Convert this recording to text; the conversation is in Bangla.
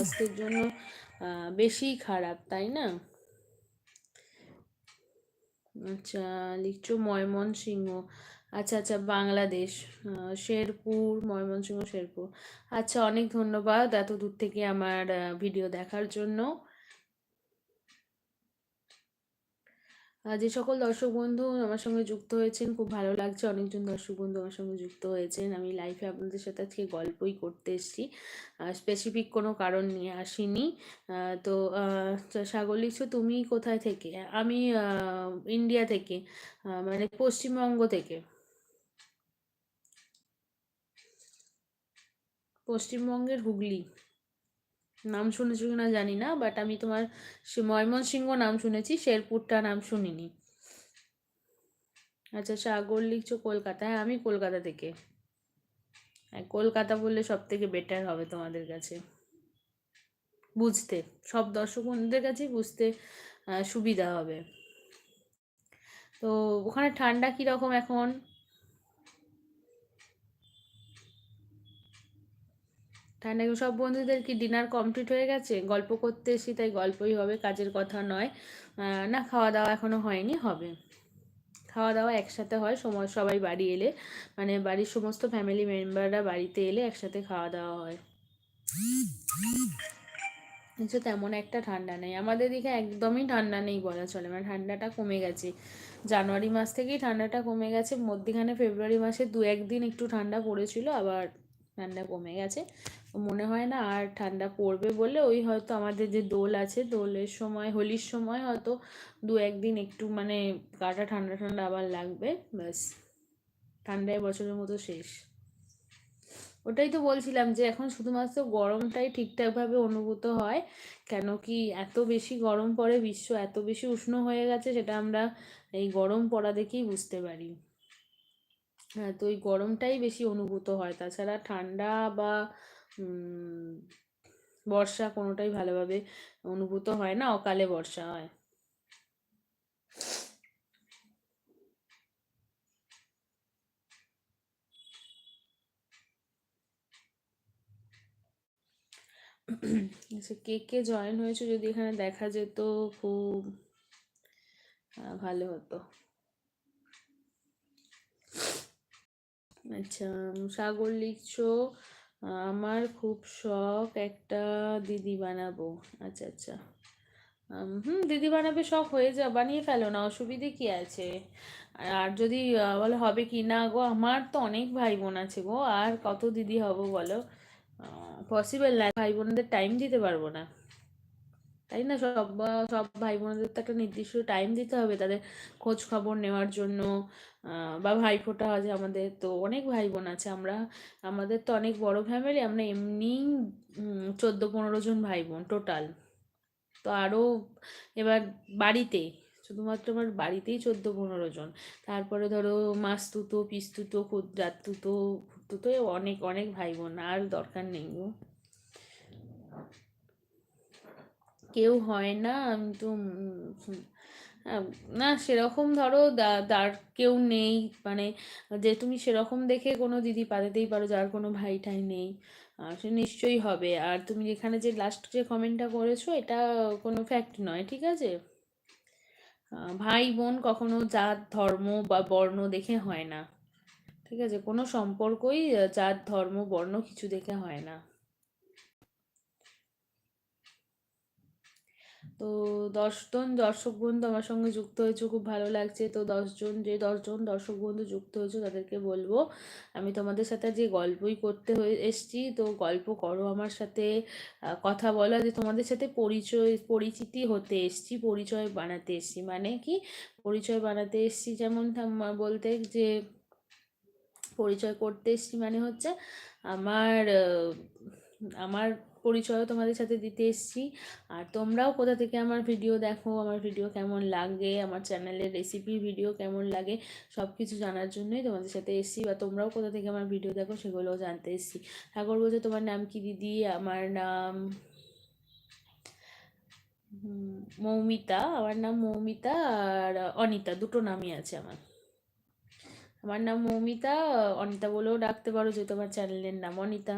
স্বাস্থ্যের জন্য বেশি খারাপ, তাই না? আচ্ছা লিখছো ময়মনসিংহ। আচ্ছা আচ্ছা বাংলাদেশ শেরপুর, ময়মনসিংহ, শেরপুর। আচ্ছা অনেক ধন্যবাদ এত দূর থেকে আমার ভিডিও দেখার জন্য। যে সকল দর্শক বন্ধু আমার সঙ্গে যুক্ত হয়েছেন, খুব ভালো লাগছে। অনেকজন দর্শক বন্ধু আমার সঙ্গে যুক্ত হয়েছেন। আমি লাইফে আপনাদের সাথে আজকে গল্পই করতে এসেছি। স্পেসিফিক কোনো কারণ নিয়ে আসিনি। তো সাগর তুমি কোথায় থেকে? আমি ইন্ডিয়া থেকে মানে পশ্চিমবঙ্গ থেকে। পশ্চিমবঙ্গের হুগলি। নাম শুনেছো কি না জানি না বাট আমি তোমার ময়মনসিংহ নাম শুনেছি, শেরপুরটা নাম শুনিনি। আচ্ছা সাগর লিখছো কলকাতা হ্যাঁ আমি কলকাতা থেকে। হ্যাঁ কলকাতা বললে সব থেকে বেটার হবে তোমাদের কাছে। বুঝতে, সব দর্শক বন্ধুদের কাছেই বুঝতে সুবিধা হবে। তো ওখানে ঠান্ডা কীরকম এখন? ঠান্ডা সব বন্ধুদের কি ডিনার কমপ্লিট হয়ে গেছে? গল্প করতে এসি তাই গল্পই হবে, কাজের কথা নয়। না খাওয়া দাওয়া এখনও হয়নি, হবে। খাওয়া দাওয়া একসাথে হয়, সময়, সবাই বাড়ি এলে মানে বাড়ির সমস্ত ফ্যামিলি মেম্বাররা বাড়িতে এলে একসাথে খাওয়া দাওয়া হয়। কিন্তু তেমন একটা ঠান্ডা নেই। আমাদের দিকে একদমই ঠান্ডা নেই বলা চলে মানে ঠান্ডাটা কমে গেছে। জানুয়ারি মাস থেকেই ঠান্ডাটা কমে গেছে, মধ্যিখানে ফেব্রুয়ারি মাসে দু একদিন একটু ঠান্ডা পড়েছিল, আবার ঠান্ডা কমে গেছে। মনে হয় না আর ঠান্ডা পড়বে বলে ওই হয়তো আমাদের যে দোল আছে, দোলের সময়, হোলির সময় হয়তো দু একদিন একটু মানে গাটা ঠান্ডা ঠান্ডা আবার লাগবে, ব্যাস। ঠান্ডায় বছরের মতো শেষ। ওটাই তো বলছিলাম যে এখন শুধুমাত্র গরমটাই ঠিকঠাকভাবে অনুভূত হয়, কেন কি এত বেশি গরম পড়ে, বিশ্ব এত বেশি উষ্ণ হয়ে গেছে, সেটা আমরা এই গরম পড়া দেখেই বুঝতে পারি। হ্যাঁ তো ওই গরমটাই বেশি অনুভূত হয়। তাছাড়া ঠান্ডা বা বর্ষা কোনোটাই ভালোভাবে অনুভূত হয় না, অকালে বর্ষা হয়। আচ্ছা কে কে জয়েন হয়েছে যদি এখানে দেখা যেত, খুব ভালো হতো। আচ্ছা সাগর লিখছো, আমার খুব শখ একটা দিদি বানাবো। আচ্ছা আচ্ছা। হুম, দিদি বানাবে শখ হয়ে যা, বানিয়ে ফেলো না, অসুবিধে কি আছে? আর যদি বলো হবে কি না গো, আমার তো অনেক ভাই বোন আছে গো, আর কত দিদি হব বলো? পসিবল না ভাই বোনদের টাইম দিতে পারব না। তাই না? সব সব ভাই বোনদের তো একটা নির্দিষ্ট টাইম দিতে হবে তাদের খোঁজ খবর নেওয়ার জন্য বা ভাইফোঁটা আছে আমাদের, তো অনেক ভাই বোন আছে আমরা, আমাদের তো অনেক বড় ফ্যামিলি আমরা এমনি চোদ্দ পনেরো জন ভাই বোন টোটাল তো আরও এবার বাড়িতে, শুধুমাত্র আমার বাড়িতেই চোদ্দ পনেরো জন, তারপরে ধরো মাস্তুতো পিস্তুতো ক্ষুদ্রাতুতো তো অনেক অনেক ভাই বোন আর দরকার নেই গো। কেউ হয় না, আমি তো না সেরকম ধরো দার কেউ নেই। মানে যে তুমি সেরকম দেখে কোনো দিদি পাঠাতেই পারো যার কোনো ভাই ঠাই নেই। সে নিশ্চয়ই হবে। আর তুমি যেখানে যে লাস্ট যে কমেন্টটা করেছ, এটা কোনো ফ্যাক্ট নয়, ঠিক আছে? ভাই, বোন কখনো জাত, ধর্ম বা বর্ণ দেখে হয় না। ঠিক আছে? কোনো সম্পর্কই জাত, ধর্ম, বর্ণ কিছু দেখে হয় না। তো দশজন দর্শক বন্ধু আমার সঙ্গে যুক্ত হয়েছে, খুব ভালো লাগছে। তো দশজন, যে দশজন দর্শক বন্ধু যুক্ত হয়েছে তাদেরকে বলব, আমি তোমাদের সাথে যে গল্পই করতে হয়ে এসছি। তো গল্প করো আমার সাথে কথা বলো যে তোমাদের সাথে পরিচয়, পরিচিতি হতে এসছি, পরিচয় বানাতে এসছি। মানে কি? পরিচয় বানাতে এসছি যেমন বলতে যে পরিচয় করতে এসছি মানে হচ্ছে আমার আমার পরিচয়ও তোমাদের সাথে দিতে এসেছি। আর তোমরাও কোথা থেকে আমার ভিডিও দেখো, আমার ভিডিও কেমন লাগে, আমার চ্যানেলের রেসিপির ভিডিও কেমন লাগে সব কিছু জানার জন্যই তোমাদের সাথে এসেছি বা তোমরাও কোথা থেকে আমার ভিডিও দেখো সেগুলোও জানতে এসেছি। ঠাকুর বলছে তোমার নাম কি দিদি? আমার নাম মৌমিতা, আমার নাম মৌমিতা আর অনিতা, দুটো নামই আছে আমার। আমার নাম মৌমিতা, অনিতা বলেও ডাকতে পারো যে তোমার চ্যানেলের নাম অনিতা।